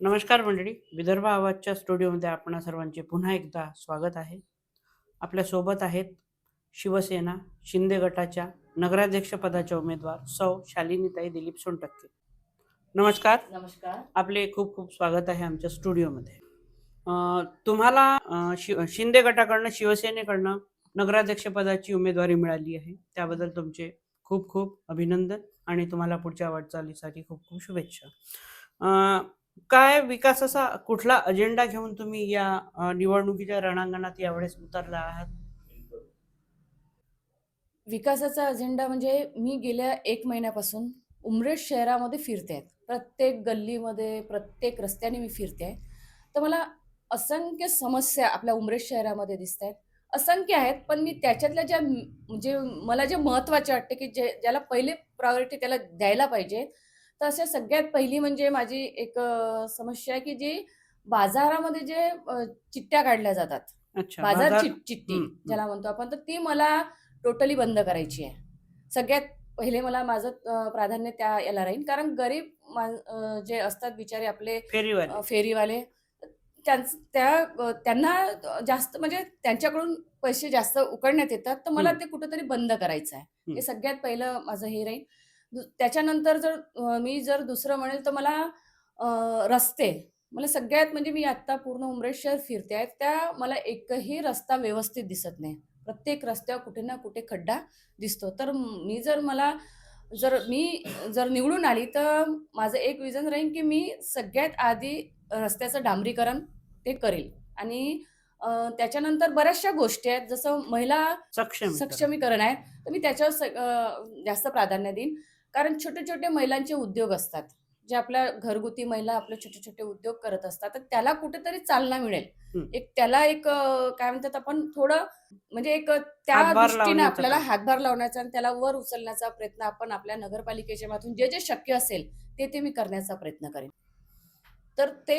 नमस्कार मंडळी विदर्भ आवाजच्या स्टुडिओमध्ये आपणा सर्वांचे पुन्हा एकदा स्वागत आहे. आपल्यासोबत आहेत शिवसेना शिंदे गटाच्या नगराध्यक्ष पदाच्या उमेदवार सौ शालिनीताई दिलीप सोनटक्के. नमस्कार. नमस्कार. आपले खूप खूप स्वागत आहे आमच्या स्टुडिओमध्ये. तुम्हाला शि शिंदे गटाकडनं शिवसेनेकडनं नगराध्यक्ष पदाची उमेदवारी मिळाली आहे. त्याबद्दल तुमचे खूप खूप अभिनंदन आणि तुम्हाला पुढच्या वाटचालीसाठी खूप खूप शुभेच्छा. काय विकासाचा कुठला अजेंडा घेऊन तुम्ही या निवडणुकीच्या रणांगणात यावेळेस उतरला आहात? विकासाचा अजेंडा म्हणजे मी गेल्या एक महिन्यापासून उमरेड शहरामध्ये फिरते आहे. प्रत्येक गल्लीमध्ये प्रत्येक रस्त्याने मी फिरते आहे. तर मला असंख्य समस्या आपल्या उमरेड शहरामध्ये दिसत आहेत. असंख्य आहेत पण मी त्याच्यातल्या ज्या म्हणजे मला जे महत्त्वाचे वाटते की जे ज्याला पहिले प्रायोरिटी त्याला द्यायला पाहिजे तर अशा सगळ्यात पहिली म्हणजे माझी एक समस्या आहे की जी बाजारामध्ये जे चिठ्ठ्या काढल्या जातात. बाजार बाजार- चिट- चिठ्ठी हम्म, हम्म. ज्याला म्हणतो आपण तर ती मला टोटली बंद करायची आहे. सगळ्यात पहिले मला माझं प्राधान्य त्या याला राहील. कारण गरीब जे असतात बिचारे आपले फेरीवाले. त्या त्यांना जास्त म्हणजे त्यांच्याकडून पैसे जास्त उकडण्यात येतात. तर मला. ते कुठेतरी बंद करायचं आहे. हे सगळ्यात पहिलं माझं हे राहील. त्याच्यानंतर जर मी जर दुसरं म्हणेल तर मला रस्ते. मला सगळ्यात म्हणजे मी आता पूर्ण उमरेड शहर फिरते आहे. त्या मला एकही रस्ता व्यवस्थित दिसत नाही. प्रत्येक रस्त्यावर कुठे ना कुठे खड्डा दिसतो. तर मी जर मला जर मी जर निवडून आली तर माझं एक विजन राहील की मी सगळ्यात आधी रस्त्याचं डांबरीकरण ते करेल. आणि त्याच्यानंतर बऱ्याचशा गोष्टी आहेत. जसं महिला सक्षम सक्षमीकरण आहे. तर मी त्याच्यावर जास्त प्राधान्य देईन. कारण छोटे छोटे महिलांचे उद्योग असतात जे आपल्या घरगुती महिला आपले छोटे छोटे उद्योग करत असतात तर त्याला कुठेतरी चालना मिळेल. एक त्याला एक काय म्हणतात आपण थोडं म्हणजे एक त्या दृष्टीने आपल्याला. हातभार लावण्याचा आणि त्याला वर उचलण्याचा प्रयत्न आपण आपल्या नगरपालिकेच्या माध्यमातून जे जे शक्य असेल ते ते मी करण्याचा प्रयत्न करेन तर ते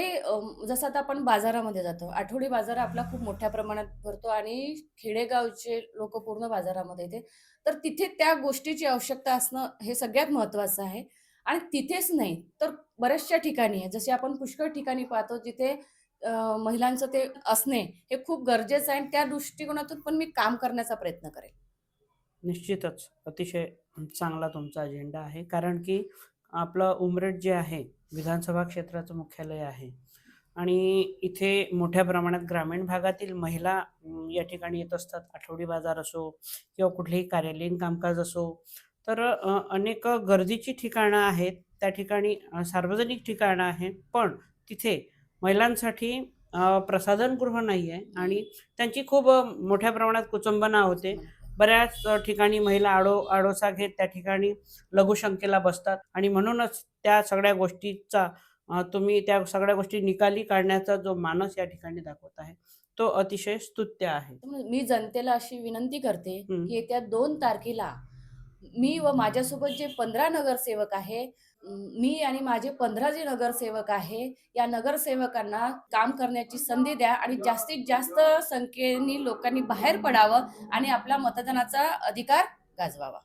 जसं आता आपण बाजारामध्ये जातो आठवडी बाजार आपला खूप मोठ्या प्रमाणात भरतो आणि खेडेगावचे लोक पूर्ण बाजारामध्ये येते. तर तिथे त्या गोष्टीची आवश्यकता असणं हे सगळ्यात महत्त्वाचं आहे. आणि तिथेच नाही तर बऱ्याचशा ठिकाणी आहे. जसे आपण पुष्कळ ठिकाणी पाहतो जिथे महिलांचं ते असणे हे खूप गरजेचं आहे आणि त्या दृष्टिकोनातून पण मी काम करण्याचा प्रयत्न करेन. निश्चितच. अतिशय चांगला तुमचा अजेंडा आहे. कारण की आपलं उमरेड जे आहे विधानसभा क्षेत्राचं मुख्यालय आहे. आणि इथे मोठ्या प्रमाणात ग्रामीण भागातील महिला या ठिकाणी येत असतात. आठवडी बाजार असो किंवा कुठलेही कार्यालयीन कामकाज असो. तर अनेक गर्दीची ठिकाणं आहेत. त्या ठिकाणी सार्वजनिक ठिकाणं आहेत. पण तिथे महिलांसाठी प्रसाधनगृह नाही आहे आणि त्यांची खूप मोठ्या प्रमाणात कुचंबना होते. बऱ्याच ठिकाणी महिला आडो आडोसा घेत त्या ठिकाणी लघुशंकेला बसतात आणि म्हणूनच त्या सगळ्या गोष्टीचा तुम्ही त्या सगळ्या गोष्टी निकाली काढण्याचा जो मानस या ठिकाणी दाखवत आहे तो अतिशय स्तुत्य आहे मी जनतेला अशी विनंती करते. की येत्या दोन तारखेला मी व माझ्यासोबत जे पंधरा नगरसेवक आहे मी आणि माझे पंधरा जे नगरसेवक आहे या नगरसेवकांना काम करण्याची संधी द्या आणि जास्तीत जास्त संख्येने लोकांनी बाहेर पडावं आणि आपला मतदानाचा अधिकार गाजवावा.